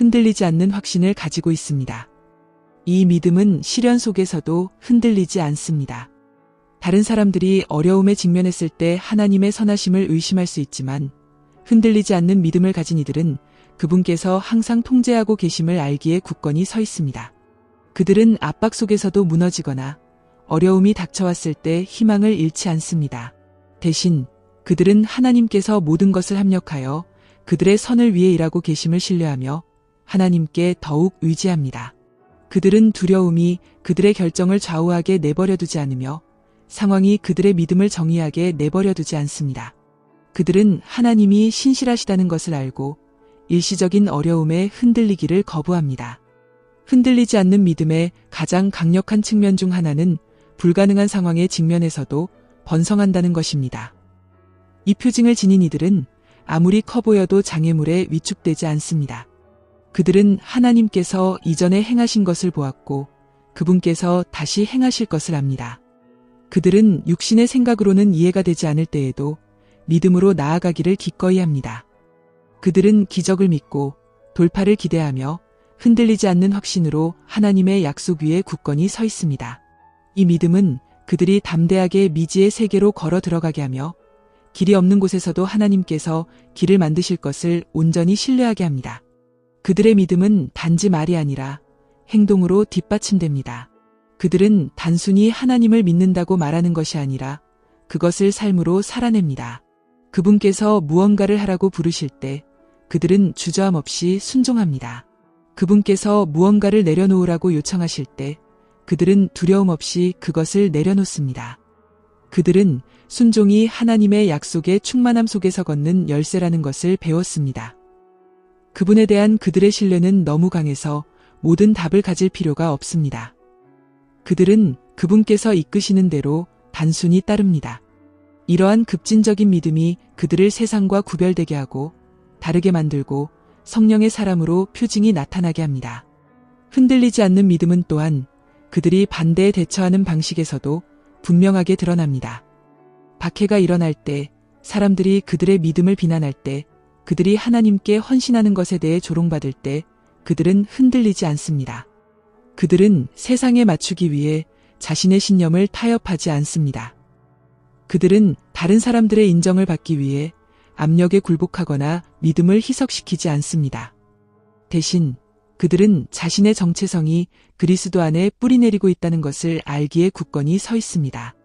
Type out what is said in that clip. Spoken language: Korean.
흔들리지 않는 확신을 가지고 있습니다. 이 믿음은 시련 속에서도 흔들리지 않습니다. 다른 사람들이 어려움에 직면했을 때 하나님의 선하심을 의심할 수 있지만 흔들리지 않는 믿음을 가진 이들은 그분께서 항상 통제하고 계심을 알기에 굳건히 서 있습니다. 그들은 압박 속에서도 무너지거나 어려움이 닥쳐왔을 때 희망을 잃지 않습니다. 대신 그들은 하나님께서 모든 것을 합력하여 그들의 선을 위해 일하고 계심을 신뢰하며 하나님께 더욱 의지합니다. 그들은 두려움이 그들의 결정을 좌우하게 내버려 두지 않으며 상황이 그들의 믿음을 정의하게 내버려 두지 않습니다. 그들은 하나님이 신실하시다는 것을 알고 일시적인 어려움에 흔들리기를 거부합니다. 흔들리지 않는 믿음의 가장 강력한 측면 중 하나는 불가능한 상황에 직면해서도 번성한다는 것입니다. 이 표징을 지닌 이들은 아무리 커 보여도 장애물에 위축되지 않습니다. 그들은 하나님께서 이전에 행하신 것을 보았고 그분께서 다시 행하실 것을 압니다. 그들은 육신의 생각으로는 이해가 되지 않을 때에도 믿음으로 나아가기를 기꺼이 합니다. 그들은 기적을 믿고 돌파를 기대하며 흔들리지 않는 확신으로 하나님의 약속 위에 굳건히 서 있습니다. 이 믿음은 그들이 담대하게 미지의 세계로 걸어 들어가게 하며 길이 없는 곳에서도 하나님께서 길을 만드실 것을 온전히 신뢰하게 합니다. 그들의 믿음은 단지 말이 아니라 행동으로 뒷받침됩니다. 그들은 단순히 하나님을 믿는다고 말하는 것이 아니라 그것을 삶으로 살아냅니다. 그분께서 무언가를 하라고 부르실 때 그들은 주저함 없이 순종합니다. 그분께서 무언가를 내려놓으라고 요청하실 때 그들은 두려움 없이 그것을 내려놓습니다. 그들은 순종이 하나님의 약속의 충만함 속에서 걷는 열쇠라는 것을 배웠습니다. 그분에 대한 그들의 신뢰는 너무 강해서 모든 답을 가질 필요가 없습니다. 그들은 그분께서 이끄시는 대로 단순히 따릅니다. 이러한 급진적인 믿음이 그들을 세상과 구별되게 하고 다르게 만들고 성령의 사람으로 표징이 나타나게 합니다. 흔들리지 않는 믿음은 또한 그들이 반대에 대처하는 방식에서도 분명하게 드러납니다. 박해가 일어날 때, 사람들이 그들의 믿음을 비난할 때, 그들이 하나님께 헌신하는 것에 대해 조롱받을 때, 그들은 흔들리지 않습니다. 그들은 세상에 맞추기 위해 자신의 신념을 타협하지 않습니다. 그들은 다른 사람들의 인정을 받기 위해 압력에 굴복하거나 믿음을 희석시키지 않습니다. 대신 그들은 자신의 정체성이 그리스도 안에 뿌리내리고 있다는 것을 알기에 굳건히 서 있습니다.